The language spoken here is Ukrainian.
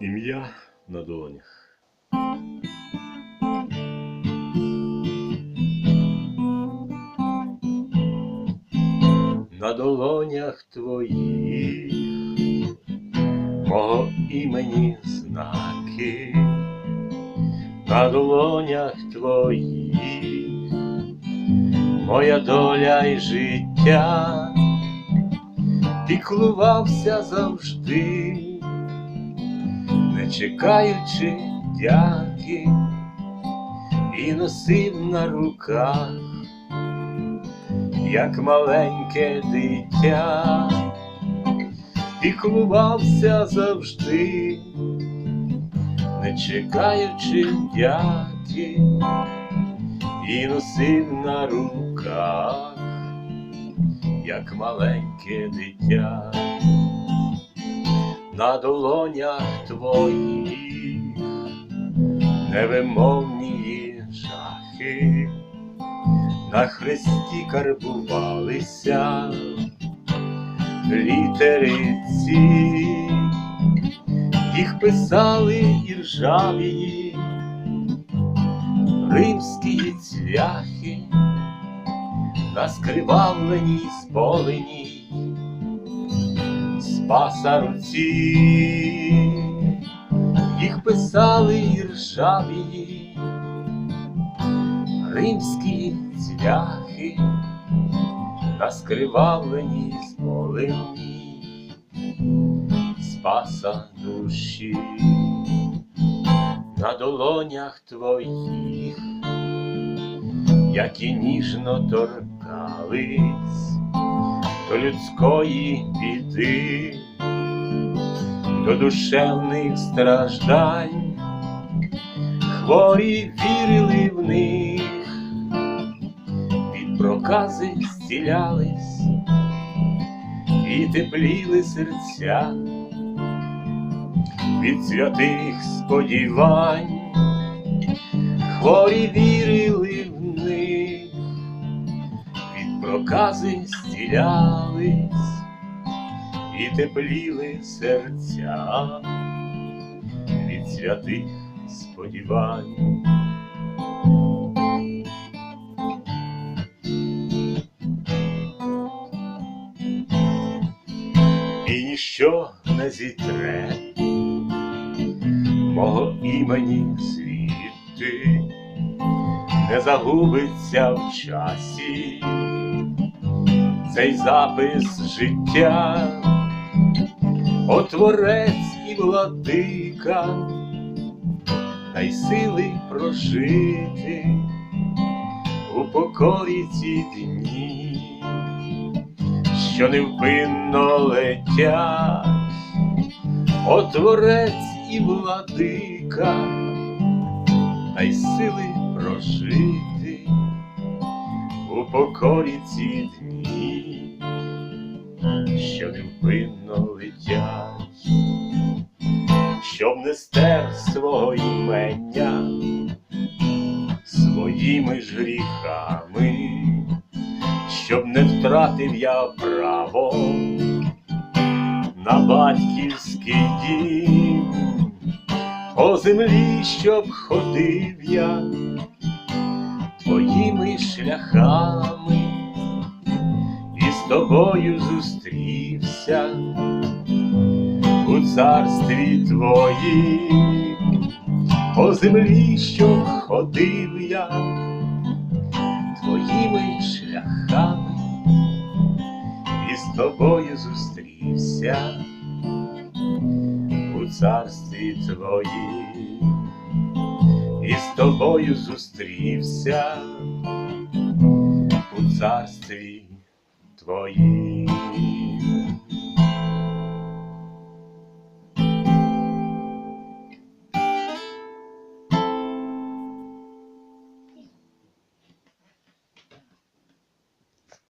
Ім'я на долонях. На долонях твоїх мого імені знаки, на долонях твоїх моя доля і життя. Піклувався завжди, чекаючи дяки, і носив на руках, як маленьке дитя, піклувався завжди, не чекаючи дяки, і носив на руках як маленьке дитя, на долонях твоїх. Невимовні жахи, на хресті карбувалися. Літери ці, їх писали і ржавії, римські цвяхи на скривавленій споленій спаса руці, їх писали і ржавії, римські цвяхи на скривавленій споленій спаса душі. На долонях твоїх які ніжно торкались до людської біди, до душевних страждань, хворі вірили в них, від прокази зцілялись і тепліли серця від святих сподівань. Хворі вірили в них, від прокази зцілялись і тепліли серця від святих сподівань. І ніщо не зітре мого імені світи не загубиться в часі цей запис життя, отворець і владика, дай сили прожити у покорі ці дні, що невпинно летять, отворець і владика, дай сили прожити у покорі ці дні, що невпинно летять, щоб не стер свого імення своїми ж гріхами, щоб не втратив я право на батьківський дім, по землі, щоб ходив я твоїми шляхами тобою зустрівся у царстві твоїм, по землі, щоб ходив я твоїми шляхами і з тобою зустрівся у царстві твоїм, і з тобою зустрівся у царстві твоїм.